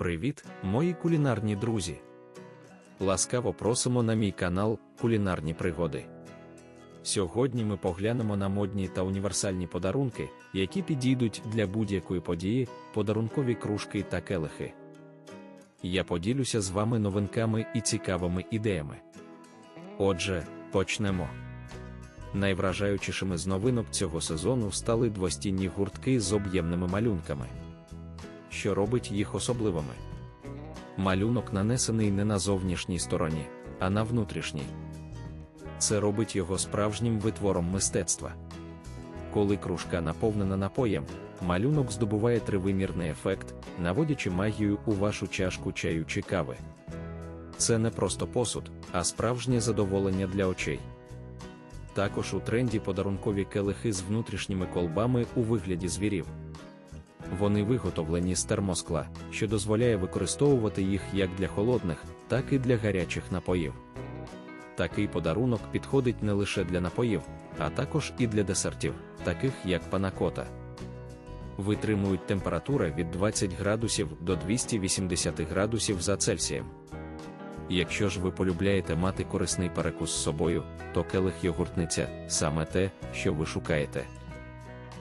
Привіт, мої кулінарні друзі! Ласкаво просимо на мій канал Кулінарні пригоди. Сьогодні ми поглянемо на модні та універсальні подарунки, які підійдуть для будь-якої події, подарункові кружки та келихи. Я поділюся з вами новинками і цікавими ідеями. Отже, почнемо. Найвражаючішими з новинок цього сезону стали двостінні гуртки з об'ємними малюнками що робить їх особливими. Малюнок нанесений не на зовнішній стороні, а на внутрішній. Це робить його справжнім витвором мистецтва. Коли кружка наповнена напоєм, малюнок здобуває тривимірний ефект, наводячи магію у вашу чашку чаю чи кави. Це не просто посуд, а справжнє задоволення для очей. Також у тренді подарункові келихи з внутрішніми колбами у вигляді звірів. Вони виготовлені з термоскла, що дозволяє використовувати їх як для холодних, так і для гарячих напоїв. Такий подарунок підходить не лише для напоїв, а також і для десертів, таких як панакота. Витримують температури від 20 градусів до 280 градусів за Цельсієм. Якщо ж ви полюбляєте мати корисний перекус з собою, то келих йогуртниця саме те, що ви шукаєте.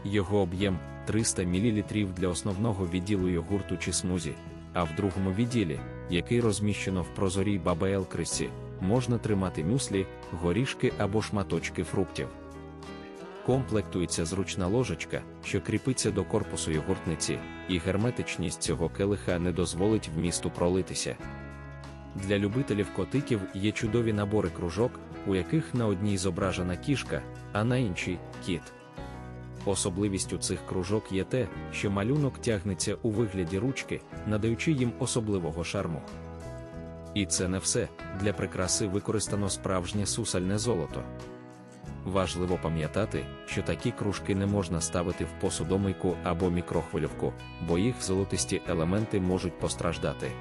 Його об'єм 300 мл для основного відділу йогурту чи смузі, а в другому відділі, який розміщено в прозорій бабаел крисі, можна тримати мюслі, горішки або шматочки фруктів. Комплектується зручна ложечка, що кріпиться до корпусу йогуртниці, і герметичність цього келиха не дозволить вмісту пролитися. Для любителів котиків є чудові набори кружок, у яких на одній зображена кішка, а на іншій кіт. Особливістю цих кружок є те, що малюнок тягнеться у вигляді ручки, надаючи їм особливого шарму. І це не все, для прикраси використано справжнє сусальне золото. Важливо пам'ятати, що такі кружки не можна ставити в посудомийку або мікрохвильовку, бо їх золотисті елементи можуть постраждати.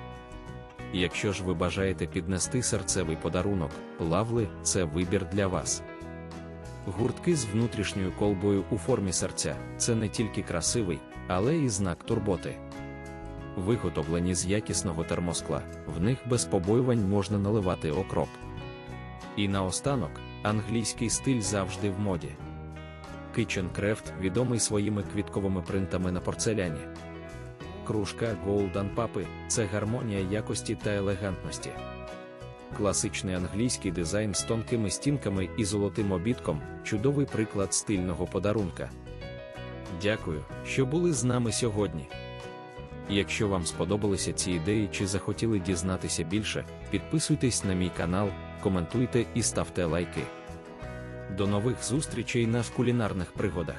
Якщо ж ви бажаєте піднести серцевий подарунок, лавли це вибір для вас. Гуртки з внутрішньою колбою у формі серця це не тільки красивий, але і знак турботи. Виготовлені з якісного термоскла, в них без побоювань можна наливати окроп. І наостанок, англійський стиль завжди в моді. Kitchen Craft відомий своїми квітковими принтами на порцеляні. Кружка Golden Papi – це гармонія якості та елегантності. Класичний англійський дизайн з тонкими стінками і золотим обідком чудовий приклад стильного подарунка. Дякую, що були з нами сьогодні. Якщо вам сподобалися ці ідеї чи захотіли дізнатися більше, підписуйтесь на мій канал, коментуйте і ставте лайки. До нових зустрічей на кулінарних пригодах.